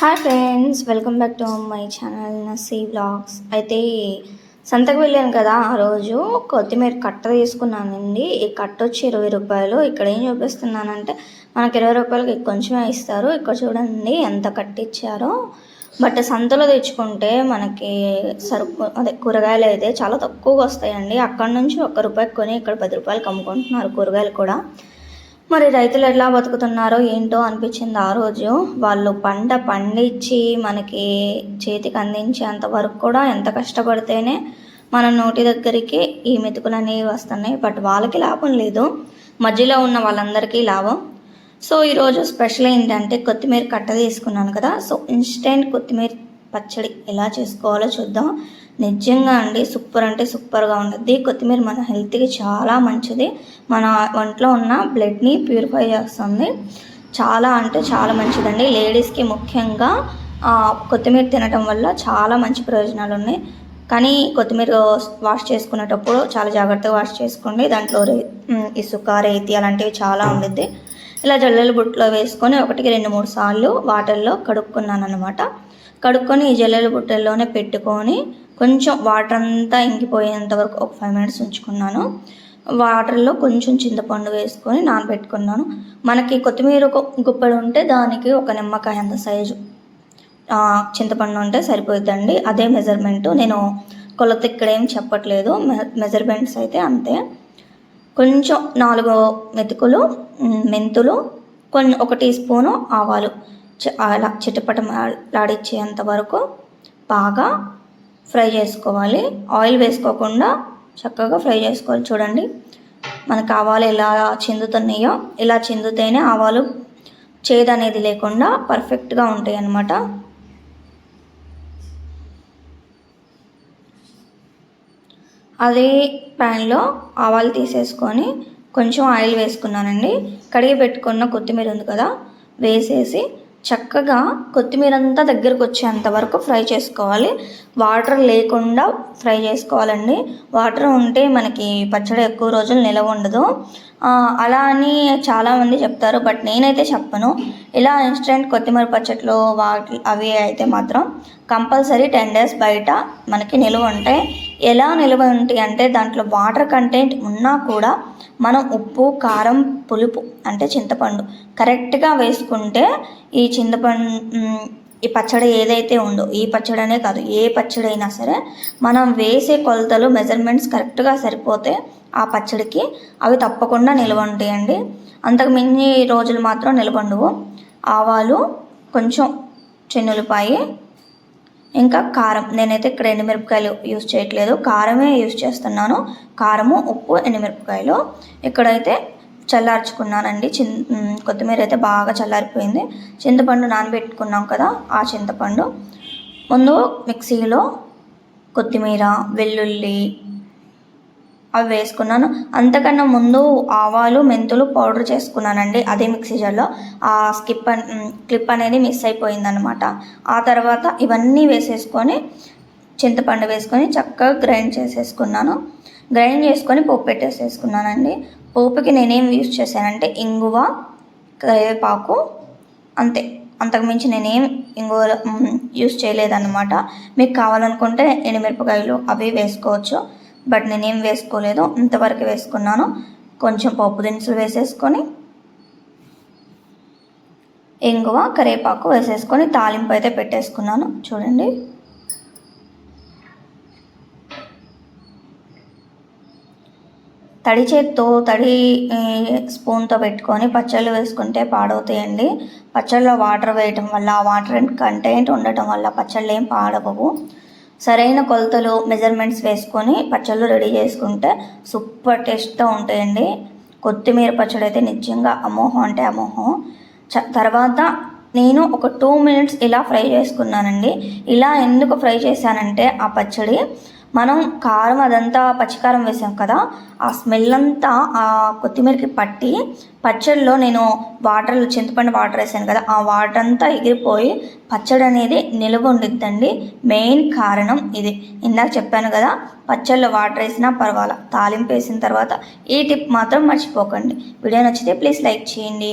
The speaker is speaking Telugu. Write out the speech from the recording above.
Hi friends welcome back to my channel Nasi vlogs అయితే సంతకు వెళ్ళాను కదా ఆ రోజు. కొత్తిమీర కట్ట తీసుకున్నానండి. ఈ కట్ట వచ్చి ఇరవై రూపాయలు. ఇక్కడ ఏం చూపిస్తున్నానంటే మనకి ఇరవై రూపాయలకి కొంచెమే ఇస్తారు. ఇక్కడ చూడండి ఎంత కట్టిచ్చారో. బట్ సంతలో తెచ్చుకుంటే మనకి సరుకు అదే కూరగాయలు అయితే చాలా తక్కువగా వస్తాయండి. అక్కడ నుంచి ఒక్క రూపాయికి కొని ఇక్కడ పది రూపాయలకి అమ్ముకుంటున్నారు కూరగాయలు కూడా. మరి రైతులు ఎట్లా బతుకుతున్నారో ఏంటో అనిపించింది ఆ రోజు. వాళ్ళు పంట పండించి మనకి చేతికి అందించేంత వరకు కూడా ఎంత కష్టపడితేనే మన నోటి దగ్గరికి ఈ మెతుకులన్నీ వస్తున్నాయి. బట్ వాళ్ళకి లాభం లేదు. మధ్యలో ఉన్న వాళ్ళందరికీ లాభం. సో ఈరోజు స్పెషల్ ఏంటంటే కొత్తిమీర కట్ట తీసుకున్నాను కదా. సో ఇన్స్టెంట్ కొత్తిమీర పచ్చడి ఎలా చేసుకోవాలో చూద్దాం. నిజంగా అండి సూపర్ అంటే సూపర్గా ఉంటుంది. కొత్తిమీర మన హెల్త్కి చాలా మంచిది. మన ఒంట్లో ఉన్న బ్లడ్ని ప్యూరిఫై చేస్తుంది. చాలా అంటే చాలా మంచిదండి. లేడీస్కి ముఖ్యంగా కొత్తిమీర తినటం వల్ల చాలా మంచి ప్రయోజనాలు ఉన్నాయి. కానీ కొత్తిమీర వాష్ చేసుకునేటప్పుడు చాలా జాగ్రత్తగా వాష్ చేసుకోండి. దాంట్లో రే ఇసుక రేతి అలాంటివి చాలా ఉండిద్ది. ఇలా జల్లెల బుట్టలో వేసుకొని ఒకటికి రెండు మూడు సార్లు వాటర్లో కడుక్కున్నాను అనమాట కడుక్కొని ఈ జల్లెల బుట్టల్లోనే పెట్టుకొని కొంచెం వాటర్ అంతా ఇంకిపోయేంత వరకు ఒక ఫైవ్ మినిట్స్ ఉంచుకున్నాను. వాటర్లో కొంచెం చింతపండు వేసుకొని నానబెట్టుకున్నాను. మనకి కొత్తిమీర గుప్పడు ఉంటే దానికి ఒక నిమ్మకాయ అంత సైజు చింతపండు ఉంటే సరిపోతుందండి అదే మెజర్మెంట్ నేను కొలత ఇక్కడ ఏం చెప్పట్లేదు. మె- మెజర్మెంట్స్ అయితే అంతే. కొంచెం నాలుగు మెతుకులు మెంతులు కొన్ని ఒక టీ స్పూను ఆవాలు. అలా అలా చిటపటలాడిచ్చేంత వరకు బాగా ఫ్రై చేసుకోవాలి. ఆయిల్ వేసుకోకుండా చక్కగా ఫ్రై చేసుకోవాలి. చూడండి. మనకు ఆవాలు ఎలా చిందుతున్నాయో ఇలా చిందితేనే ఆవాలు చేదు అనేది లేకుండా పర్ఫెక్ట్గా ఉంటాయి అన్నమాట అదే ప్యాన్లో ఆవాలు తీసేసుకొని కొంచెం ఆయిల్ వేసుకున్నానండి. కడిగి పెట్టుకున్న కొత్తిమీర ఉంది కదా వేసేసి చక్కగా కొత్తిమీర అంతా దగ్గరకు వచ్చేంత వరకు ఫ్రై చేసుకోవాలి. వాటర్ లేకుండా ఫ్రై చేసుకోవాలండి. వాటర్ ఉంటే మనకి పచ్చడి ఎక్కువ రోజులు నిలవ ఉండదు. అలా అని చాలామంది చెప్తారు బట్ నేనైతే చెప్పను. ఇలా ఇన్స్టెంట్ కొత్తిమీర పచ్చట్లు వాటి అవి అయితే మాత్రం కంపల్సరీ టెన్ డేస్ బయట మనకి నిలువ ఉంటాయి. ఎలా నిలువ ఉంటాయి అంటే దాంట్లో వాటర్ కంటెంట్ ఉన్నా కూడా మనం ఉప్పు కారం పులుపు అంటే చింతపండు కరెక్ట్గా వేసుకుంటే ఈ చింతపండు ఈ పచ్చడి ఏదైతే ఉందో ఈ పచ్చడి అనే కాదు ఏ పచ్చడి అయినా సరే మనం వేసే కొలతలు మెజర్మెంట్స్ కరెక్ట్గా సరిపోతే ఆ పచ్చడికి అవి తప్పకుండా నిల్వ ఉంటాయండి. అంతకు మించి రోజులు మాత్రం నిలబండువు ఆవాలు కొంచెం చెన్నులపాయి ఇంకా కారం. నేనైతే ఇక్కడ ఎండుమిరపకాయలు యూస్ చేయట్లేదు. కారమే యూస్ చేస్తున్నాను. కారము ఉప్పు ఎండుమిరపకాయలు. ఇక్కడైతే చల్లార్చుకున్నానండి. చిన్ కొత్తిమీర అయితే బాగా చల్లారిపోయింది. చింతపండు నానబెట్టుకున్నాం కదా ఆ చింతపండు. ముందు మిక్సీలో కొత్తిమీర వెల్లుల్లి అవి వేసుకున్నాను. అంతకన్నా ముందు ఆవాలు మెంతులు పౌడర్ చేసుకున్నానండి. అదే మిక్సీ జార్లో. ఆ స్కిప్ క్లిప్ అనేది మిస్ అయిపోయిందనమాట ఆ తర్వాత ఇవన్నీ వేసేసుకొని చింతపండు వేసుకొని చక్కగా గ్రైండ్ చేసేసుకున్నాను. గ్రైండ్ చేసుకొని పోపు పెట్టేసేసుకున్నానండి. పోపుకి నేనేం యూజ్ చేశానంటే ఇంగువ కరివేపాకు అంతే. అంతకుమించి నేనేం ఇంగువ యూస్ చేయలేదన్నమాట. మీకు కావాలనుకుంటే ఎండుమిరపకాయలు అవి వేసుకోవచ్చు. బట్ నేనేం వేసుకోలేదు. ఇంతవరకు వేసుకున్నాను. కొంచెం పప్పు దినుసులు వేసేసుకొని ఇంగువ కరివేపాకు వేసేసుకొని తాలింపు అయితే పెట్టేసుకున్నాను. చూడండి. తడి చేత్తో తడి స్పూన్తో పెట్టుకొని పచ్చళ్ళు వేసుకుంటే పాడవుతాయండి. పచ్చళ్ళలో వాటర్ వేయటం వల్ల ఆ వాటర్ కంటెంట్ ఉండటం వల్ల పచ్చళ్ళు ఏం పాడవవు. సరైన కొలతలు మెజర్మెంట్స్ వేసుకొని పచ్చళ్ళు రెడీ చేసుకుంటే సూపర్ టేస్ట్తో ఉంటాయండి. కొత్తిమీర పచ్చడి అయితే నిజంగా అమోహం అంటే అమోహం. చ తర్వాత నేను ఒక టూ మినిట్స్ ఇలా ఫ్రై చేసుకున్నానండి. ఇలా ఎందుకు ఫ్రై చేశానంటే ఆ పచ్చడి మనం కారం అదంతా పచ్చికారం వేసాం కదా ఆ స్మెల్ అంతా ఆ కొత్తిమీరకి పట్టి పచ్చడిలో నేను వాటర్లో చింతపండు వాటర్ వేసాను కదా ఆ వాటర్ అంతా ఎగిరిపోయి పచ్చడి అనేది నిలువ ఉండిద్దండి. మెయిన్ కారణం ఇది. ఇందాక చెప్పాను కదా పచ్చళ్ళలో వాటర్ వేసినా పర్వాలా తాలింపు వేసిన తర్వాత ఈ టిప్ మాత్రం మర్చిపోకండి. వీడియో నచ్చితే ప్లీజ్ లైక్ చేయండి.